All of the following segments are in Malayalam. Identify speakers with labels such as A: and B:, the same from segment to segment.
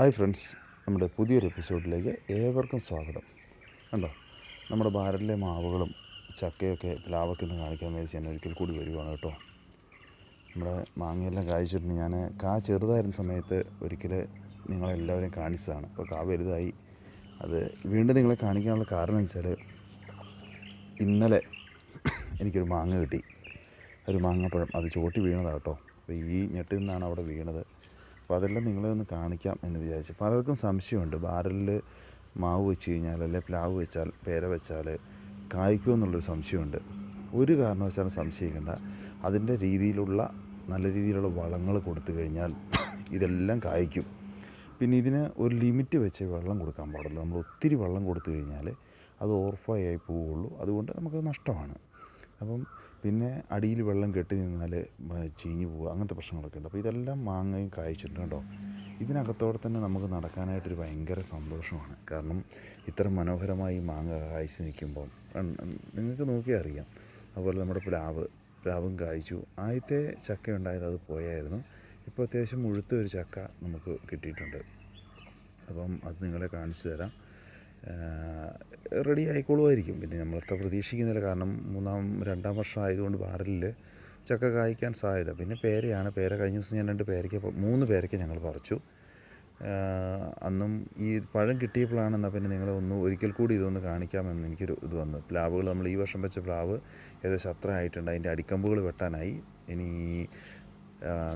A: ഹായ് ഫ്രണ്ട്സ് നമ്മുടെ പുതിയൊരു എപ്പിസോഡിലേക്ക് ഏവർക്കും സ്വാഗതം. കണ്ടോ നമ്മുടെ ഭാരതിലെ മാവുകളും ചക്കയൊക്കെ പ്ലാവൊക്കെ ഒന്ന് കാണിക്കാൻ വേണ്ടി ഞാൻ ഒരിക്കൽ കൂടി വരുവാണ് കേട്ടോ. നമ്മുടെ മാങ്ങയെല്ലാം കായ്ച്ചിട്ടുണ്ട്. ഞാൻ കാ ചെറുതായിരുന്ന സമയത്ത് ഒരിക്കൽ നിങ്ങളെല്ലാവരെയും കാണിച്ചതാണ്. അപ്പോൾ കാ വലുതായി. അത് വീണ്ടും നിങ്ങളെ കാണിക്കാനുള്ള കാരണം വെച്ചാൽ ഇന്നലെ എനിക്കൊരു മാങ്ങ കിട്ടി. ഒരു മാങ്ങപ്പഴം. അത് ചോട്ടി വീണതാണ് കേട്ടോ. അപ്പോൾ ഈ ഞെട്ടിൽ നിന്നാണ് അവിടെ വീണത്. അപ്പോൾ അതെല്ലാം നിങ്ങളെ ഒന്ന് കാണിക്കാം എന്ന് വിചാരിച്ചു. പലർക്കും സംശയമുണ്ട്. ബാരലിൽ മാവ് വെച്ച് കഴിഞ്ഞാൽ അല്ലെ പ്ലാവ് വെച്ചാൽ പേര വെച്ചാൽ കായ്ക്കുമോ എന്നുള്ളൊരു സംശയമുണ്ട്. ഒരു കാരണവശാലും സംശയിക്കേണ്ട. അതിന്റെ രീതിയിലുള്ള നല്ല രീതിയിലുള്ള വളങ്ങൾ കൊടുത്തു കഴിഞ്ഞാൽ ഇതെല്ലാം കായ്ക്കും. പിന്നെ ഇതിന് ഒരു ലിമിറ്റ് വെച്ച് വെള്ളം കൊടുക്കാൻ പാടുള്ളൂ. നമ്മൾ ഒത്തിരി വെള്ളം കൊടുത്തു കഴിഞ്ഞാൽ അത് ഓർഫായി പോവുള്ളൂ അതുകൊണ്ട് നമുക്കത് നഷ്ടമാണ്. അപ്പം പിന്നെ അടിയിൽ വെള്ളം കെട്ടി നിന്നാൽ ചീഞ്ഞു പോവുക അങ്ങനത്തെ പ്രശ്നങ്ങളൊക്കെ ഉണ്ട്. അപ്പോൾ ഇതെല്ലാം മാങ്ങയും കായ്ച്ചിട്ടുണ്ട് കേട്ടോ. ഇതിനകത്തോടെ തന്നെ നമുക്ക് നടക്കാനായിട്ടൊരു ഭയങ്കര സന്തോഷമാണ്. കാരണം ഇത്ര മനോഹരമായി മാങ്ങ കായ്ച്ച് നിൽക്കുമ്പം നിങ്ങൾക്ക് നോക്കിയാൽ അറിയാം. അതുപോലെ നമ്മുടെ പ്ലാവ് പ്ലാവും കായ്ച്ചു. ആദ്യത്തെ ചക്ക ഉണ്ടായത് അത് പോയായിരുന്നു. ഇപ്പോൾ അത്യാവശ്യം ഒരു ചക്ക നമുക്ക് കിട്ടിയിട്ടുണ്ട്. അപ്പം അത് നിങ്ങളെ കാണിച്ചു തരാം. റെഡി ആയിക്കോളുമായിരിക്കും. പിന്നെ നമ്മളത്ര പ്രതീക്ഷിക്കുന്നില്ല കാരണം മൂന്നാം രണ്ടാം വർഷം ആയതുകൊണ്ട് ബാരലിൽ ചക്ക കായ്ക്കാൻ സാധ്യത. പിന്നെ പേരയാണ്. പേര കഴിഞ്ഞ ദിവസം ഞാൻ രണ്ട് പേരയ്ക്ക് മൂന്ന് പേരയ്ക്ക് ഞങ്ങൾ പറിച്ചു. അന്നും ഈ പഴം കിട്ടിയപ്പോഴാണ് എന്നാൽ പിന്നെ നിങ്ങളെ ഒന്ന് ഒരിക്കൽ കൂടി ഇതൊന്ന് കാണിക്കാമെന്ന് എനിക്കൊരു ഇത് വന്നു. പ്ലാവുകൾ നമ്മൾ ഈ വർഷം വെച്ച പ്ലാവ് ഏകദേശം അത്ര ആയിട്ടുണ്ട്. അതിന്റെ അടിക്കമ്പുകൾ വെട്ടാനായി. ഇനി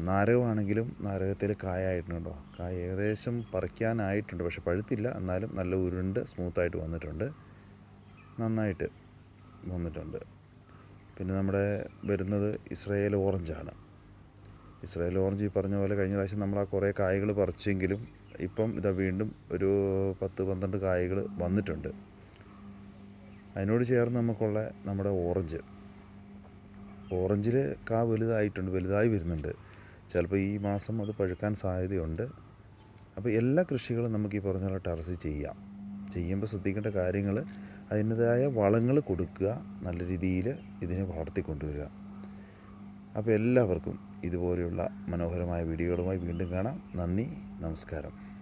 A: നാരകമാണെങ്കിലും നാരകത്തിൽ കായായിട്ടുണ്ടോ? കായ ഏകദേശം പറിക്കാനായിട്ടുണ്ട്. പക്ഷെ പഴുത്തില്ല. എന്നാലും നല്ല ഉരുണ്ട് സ്മൂത്തായിട്ട് വന്നിട്ടുണ്ട്. നന്നായിട്ട് വന്നിട്ടുണ്ട്. പിന്നെ നമ്മുടെ വരുന്നത് ഇസ്രയേൽ ഓറഞ്ചാണ്. ഇസ്രയേൽ ഓറഞ്ച് ഈ പറഞ്ഞ പോലെ കഴിഞ്ഞ പ്രാവശ്യം നമ്മൾ ആ കുറേ കായകൾ പറിച്ചെങ്കിലും ഇപ്പം ഇതാ വീണ്ടും ഒരു പത്ത് പന്ത്രണ്ട് കായകൾ വന്നിട്ടുണ്ട്. അതിനോട് ചേർന്ന് നമുക്കുള്ള നമ്മുടെ ഓറഞ്ച്. ഓറഞ്ചിൽ കാ വലുതായിട്ടുണ്ട് വലുതായി വരുന്നുണ്ട്. ചിലപ്പോൾ ഈ മാസം അത് പഴുക്കാൻ സാധ്യതയുണ്ട്. അപ്പോൾ എല്ലാ കൃഷികളും നമുക്ക് ഈ പറഞ്ഞ പോലെ ടെറസിൽ ചെയ്യാം. ചെയ്യുമ്പോൾ ശ്രദ്ധിക്കേണ്ട കാര്യങ്ങൾ അതിന്റെതായ വളങ്ങൾ കൊടുക്കുക നല്ല രീതിയിൽ ഇതിനെ വളർത്തിക്കൊണ്ടുവരിക. അപ്പോൾ എല്ലാവർക്കും ഇതുപോലെയുള്ള മനോഹരമായ വീഡിയോകളുമായി വീണ്ടും കാണാം. നന്ദി നമസ്കാരം.